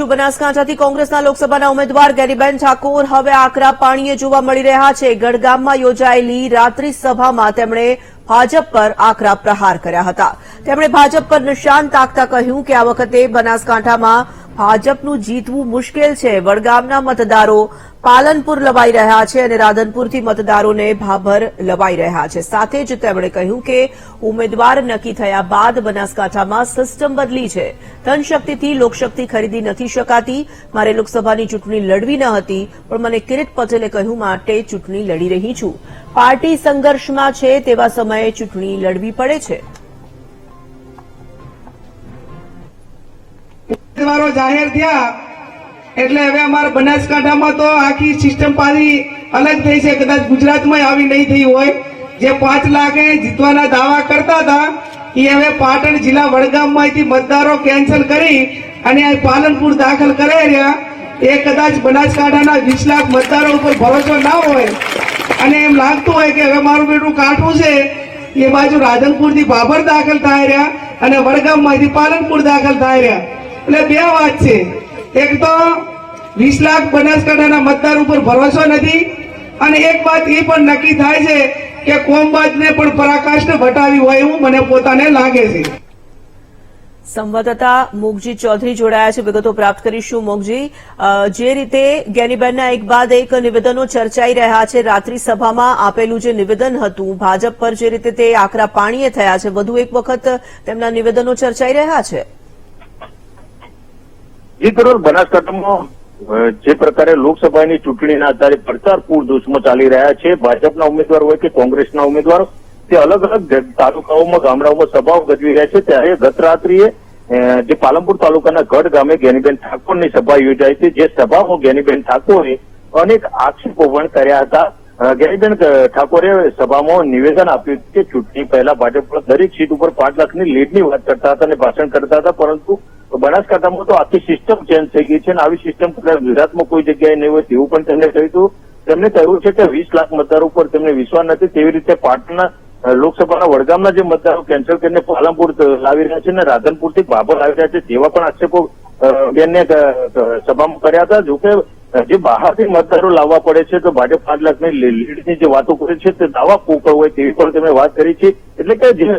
કરીશું બનાસકાંઠાથી કોંગ્રેસના લોકસભાના ઉમેદવાર ગેરીબેન ઠાકોર હવે આકરા પાણીએ જોવા મળી રહ્યા છે. ગઢગામમાં યોજાયેલી રાત્રિ સભામાં તેમણે ભાજપ પર આકરા પ્રહાર કર્યા હતા. તેમણે ભાજપ પર નિશાન તાકતા કહ્યું કે આ વખતે બનાસકાંઠામાં ભાજપનું જીતવું મુશ્કેલ છે. વડગામના મતદારો પાલનપુર લવાઈ રહ્યા છે અને રાધનપુરથી મતદારોને ભાભર લવાઈ રહ્યા છે. સાથે જ તેમણે કહ્યું કે ઉમેદવાર નક્કી થયા બાદ બનાસકાંઠામાં સિસ્ટમ બદલી છે. ધનશક્તિથી લોકશક્તિ ખરીદી નથી શકાતી. મારે લોકસભાની ચૂંટણી લડવી ન હતી, પણ મને કિરીટ પટેલે કહ્યું, માટે ચૂંટણી લડી રહી છું. પાર્ટી સંઘર્ષમાં છે તેવા સમયે ચૂંટણી લડવી પડે છે. ઉમેદવારો જાહેર થયા. એટલે હવે અમારા બનાસકાંઠામાં તો આખી સિસ્ટમ પાછી અલગ થઈ છે. કદાચ ગુજરાતમાં આવી નહીં થઈ હોય. જે પાંચ લાખે જીતવાના દાવા કરતા હતા, એ હવે પાટણ જિલ્લા વડગામમાંથી મતદારો કેન્સલ કરી અને પાલનપુર દાખલ કરાઈ રહ્યા. એ કદાચ બનાસકાંઠાના વીસ લાખ મતદારો ઉપર ભરોસો ના હોય. અને એમ લાગતું હોય કે હવે મારું બેટું કાઠું છે. એ બાજુ રાધનપુરથી ભાભર દાખલ થાય રહ્યા અને વડગામમાંથી પાલનપુર દાખલ થાય રહ્યા. એટલે બે વાત છે. એક તો વીસ લાખ બનાસકાંઠાના મતદાર ઉપર ભરોસો નથી અને એક વાત એ પણ નક્કી થાય છે કે કોમબાજને પણ પરાકાષ્ઠ વટાવી હોય એવું મને પોતાને લાગે છે. સંવાદદાતા મોગજી ચૌધરી જોડાયા છે. વિગતો પ્રાપ્ત કરીશું. મોગજી જે રીતે ગેનીબેનના એક બાદ એક નિવેદનો ચર્ચાઈ રહ્યા છે, રાત્રિ સભામાં આપેલું જે નિવેદન હતું, ભાજપ પર જે રીતે તે આકરા પાણીએ થયા છે, વધુ એક વખત તેમના નિવેદનો ચર્ચાઈ રહ્યા છે. જી કરોડ બનાસકાંઠામાં જે પ્રકારે લોકસભાની ચૂંટણીના આધારે પ્રચાર પૂરજોશમાં ચાલી રહ્યા છે, ભાજપના ઉમેદવાર હોય કે કોંગ્રેસના ઉમેદવારો, તે અલગ અલગ તાલુકાઓમાં, ગામડાઓમાં સભાઓ ગજવી રહ્યા છે. ત્યારે ગત રાત્રિએ જે પાલનપુર તાલુકાના ગઢ ગામે જ્ઞાનીબેન ઠાકોરની સભા યોજાઈ હતી, જે સભામાં જ્ઞાનીબેન ઠાકોરે અનેક આક્ષેપો પણ કર્યા હતા. જ્ઞાનીબેન ઠાકોરે સભામાં નિવેદન આપ્યું કે ચૂંટણી પહેલા ભાજપ દરેક સીટ ઉપર પાંચ લાખની લીડની વાત કરતા હતા અને ભાષણ કરતા હતા, પરંતુ બનાસકાંઠામાં તો આખી સિસ્ટમ ચેન્જ થઈ ગઈ છે અને આવી સિસ્ટમ કદાચ ગુજરાતમાં કોઈ જગ્યાએ નહીં હોય તેવું પણ તેમણે કહ્યું હતું. તેમણે કહ્યું છે કે વીસ લાખ મતદારો ઉપર તેમને વિશ્વાસ નથી. તેવી રીતે પાટણના લોકસભાના વડગામના જે મતદારો કેન્સલ કરીને પાલનપુર લાવી રહ્યા છે અને રાધનપુરથી બાબર લાવી રહ્યા છે તેવા પણ આક્ષેપો બેનને સભામાં કર્યા હતા. જોકે જે બહારથી મતદારો લાવવા પડે છે, તો ભાજપ પાંચ લાખની લીડની જે વાતો કરે છે, તે દાવા પોકળ હોય તેવી પણ તેમણે વાત કરી છે. એટલે કે જે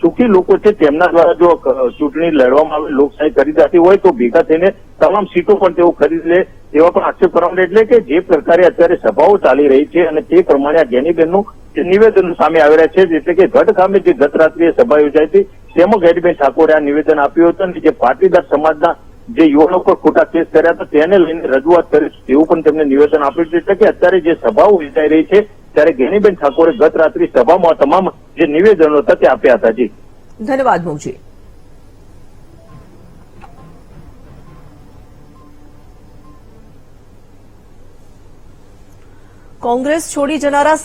સુખી લોકો છે, તેમના દ્વારા જો ચૂંટણી લડવામાં આવે, લોકશાહી ખરીદાતી હોય, તો ભેગા થઈને તમામ સીટો પણ તેઓ ખરીદ લે એવા પણ આક્ષેપ કરવામાં એટલે કે જે પ્રકારે અત્યારે સભાઓ ચાલી રહી છે, અને તે પ્રમાણે આ ગેનીબેનનું નિવેદન સામે આવી રહ્યા છે, એટલે કે ગઢ ગામે જે ગત રાત્રિએ સભા યોજાઈ હતી, તેમાં ગેરીબેન ઠાકોરે આ નિવેદન આપ્યું હતું, અને જે પાટીદાર સમાજના જે યુવાનો ખોટા કેસ કર્યા હતા, તેને લઈને રજૂઆત કરીશું. તેવું પણ તેમને નિવેદન આપ્યું છે કે અત્યારે જે સભાઓ યોજાઈ રહી છે, ત્યારે ગેનીબેન ઠાકોરે ગત રાત્રિ સભામાં તમામ જે નિવેદનો હતા તે આપ્યા હતા. જી. ધન્યવાદ મોગજી કોંગ્રેસ છોડી જનારા